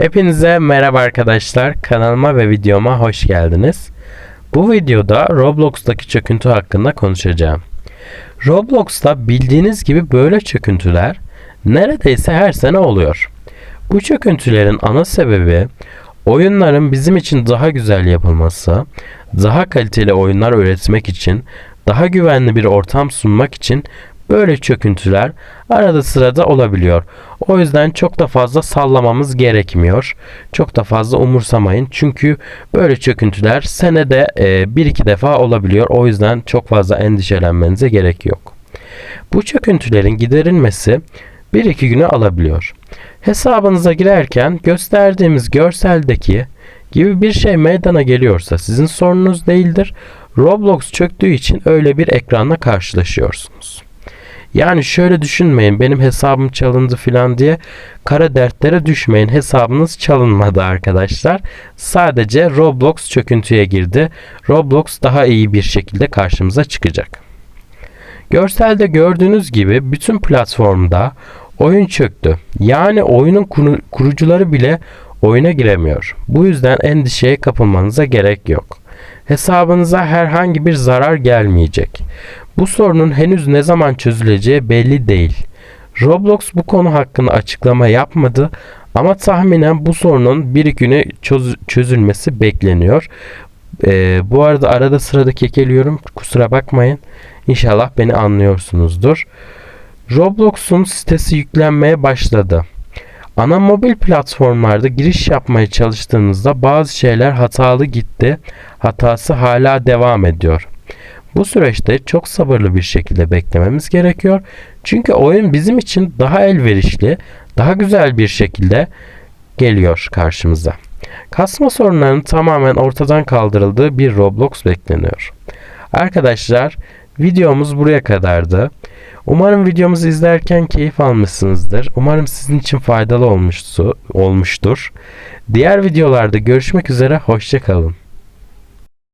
Hepinize merhaba arkadaşlar. Kanalıma ve videoma hoş geldiniz. Bu videoda Roblox'taki çöküntü hakkında konuşacağım. Roblox'ta bildiğiniz gibi böyle çöküntüler neredeyse her sene oluyor. Bu çöküntülerin ana sebebi oyunların bizim için daha güzel yapılması, daha kaliteli oyunlar üretmek için, daha güvenli bir ortam sunmak için böyle çöküntüler arada sırada olabiliyor. O yüzden çok da fazla sallamamız gerekmiyor. Çok da fazla umursamayın. Çünkü böyle çöküntüler senede e, bir iki defa olabiliyor. O yüzden çok fazla endişelenmenize gerek yok. Bu çöküntülerin giderilmesi 1-2 günü alabiliyor. Hesabınıza girerken gösterdiğimiz görseldeki gibi bir şey meydana geliyorsa sizin sorununuz değildir. Roblox çöktüğü için öyle bir ekranla karşılaşıyorsunuz. Yani şöyle düşünmeyin benim hesabım çalındı filan diye kara dertlere düşmeyin. Hesabınız çalınmadı arkadaşlar. Sadece Roblox çöküntüye girdi. Roblox daha iyi bir şekilde karşımıza çıkacak. Görselde gördüğünüz gibi bütün platformda oyun çöktü. Yani oyunun kuru- kurucuları bile oyuna giremiyor. Bu yüzden endişeye kapılmanıza gerek yok. Hesabınıza herhangi bir zarar gelmeyecek. Bu sorunun henüz ne zaman çözüleceği belli değil. Roblox bu konu hakkında açıklama yapmadı ama tahminen bu sorunun bir güne çöz- çözülmesi bekleniyor. Ee, bu arada arada sırada kekeliyorum. Kusura bakmayın. İnşallah beni anlıyorsunuzdur. Roblox'un sitesi yüklenmeye başladı. Ana mobil platformlarda giriş yapmaya çalıştığınızda bazı şeyler hatalı gitti. Hatası hala devam ediyor. Bu süreçte çok sabırlı bir şekilde beklememiz gerekiyor. Çünkü oyun bizim için daha elverişli, daha güzel bir şekilde geliyor karşımıza. Kasma sorunlarının tamamen ortadan kaldırıldığı bir Roblox bekleniyor. Arkadaşlar videomuz buraya kadardı. Umarım videomuzu izlerken keyif almışsınızdır. Umarım sizin için faydalı olmuştu, olmuştur. Diğer videolarda görüşmek üzere. Hoşçakalın.